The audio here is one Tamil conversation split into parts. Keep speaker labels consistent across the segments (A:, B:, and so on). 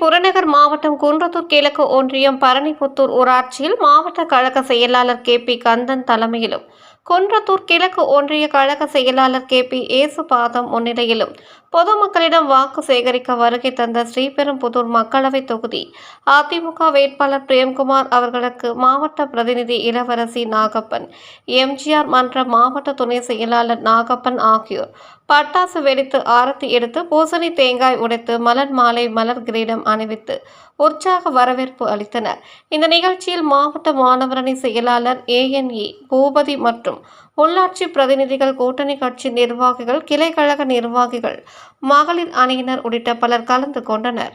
A: புறநகர் மாவட்டம் குன்றத்தூர் கிழக்கு ஒன்றியம் பரணிபுத்தூர் ஊராட்சியில் மாவட்ட கழக செயலாளர் கே பி கந்தன் தலைமையிலும் குன்றத்தூர் கிழக்கு ஒன்றிய கழக செயலாளர் கே பி ஏசுபாதம் முன்னிலையிலும் பொதுமக்களிடம் வாக்கு சேகரிக்க வருகை தந்த ஸ்ரீபெரும்புதூர் மக்களவைத் தொகுதி அதிமுக வேட்பாளர் பிரேம்குமார் அவர்களுக்கு மாவட்ட பிரதிநிதி இளவரசி நாகப்பன் எம்ஜிஆர் மன்ற மாவட்ட துணை செயலாளர் நாகப்பன் ஆகியோர் பட்டாசு வெடித்து ஆரத்தி எடுத்து பூசணி தேங்காய் உடைத்து மலர் மாலை மலர் கிரீடம் அணிவித்து உற்சாக வரவேற்பு அளித்தனர். இந்த நிகழ்ச்சியில் மாவட்ட மாணவரணி செயலாளர் ஏஎன்இ பூபதி மற்றும் உள்ளாட்சி பிரதிநிதிகள் கூட்டணி கட்சி நிர்வாகிகள் கிளை கழக நிர்வாகிகள் மகளிர் அணியினர் உள்ளிட்ட பலர் கலந்து கொண்டனர்.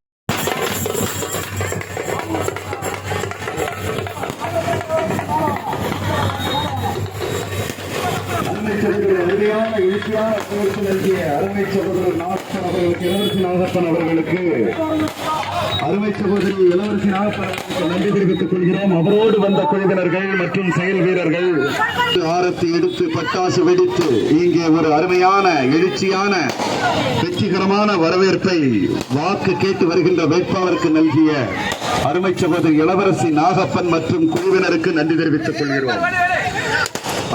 B: அருமையான எழுச்சியான கோரிக்கை நல்கிய அருமை சகோதரர் நாகப்பன் அவர்களுக்கு இளவரசி நாகப்பன் அவர்களுக்கு அருமை சகோதரி இளவரசி நாகப்பன் அவர்களுக்கு நன்றி தெரிவித்துக் கொள்கிறோம். அவரோடு வந்த குழுவினர்கள் மற்றும் செயல் வீரர்கள் ஆரத்தி எடுத்து பட்டாசு வெடித்து இங்கே ஒரு அருமையான எழுச்சியான வெற்றிகரமான வரவேற்பை வாக்கு கேட்டு வருகின்ற வேட்பாளருக்கு நல்கிய அருமை சகோதரி இளவரசி நாகப்பன் மற்றும் குழுவினருக்கு நன்றி தெரிவித்துக் கொள்கிறோம்.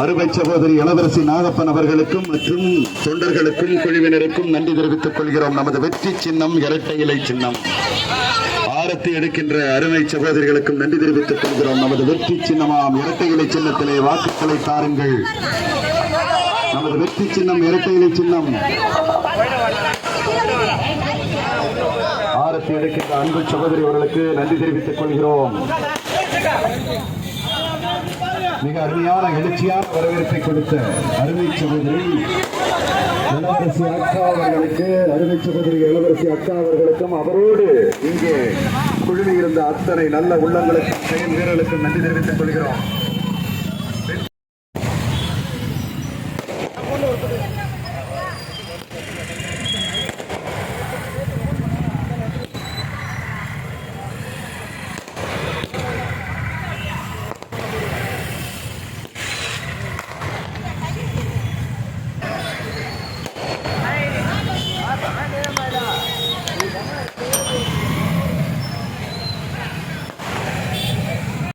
B: அருமை சகோதரி இளவரசி நாகப்பன் அவர்களுக்கும் மற்றும் தொண்டர்களுக்கும் குழுவினருக்கும் நன்றி தெரிவித்துக் கொள்கிறோம். நமது வெற்றி சின்னம் இரட்டை இலை சின்னம். ஆரத்தி எடுக்கின்ற அருமை சகோதரிகளுக்கும் நன்றி தெரிவித்துக் கொள்கிறோம். நமது வெற்றி சின்னமாம் இரட்டை இலை சின்னத்திலே வாக்குகளை தாருங்கள். நமது வெற்றி சின்னம் இரட்டை இலை சின்னம். ஆரத்தி எடுக்கின்ற அன்பு சகோதரி அவர்களுக்கு நன்றி தெரிவித்துக் கொள்கிறோம். மிக அருமையான எழுச்சியான வரவேற்பை கொடுத்த அருமை சகோதரி இளவரசி அக்கா அவர்களுக்கு அருமை சகோதரி இளவரசி அக்கா அவர்களுக்கும் அவரோடு இங்கே குழுமி இருந்த அத்தனை நல்ல உள்ளங்களுக்கும் செயல் வீரர்களுக்கும் நன்றி தெரிவித்துக் கொள்கிறோம்.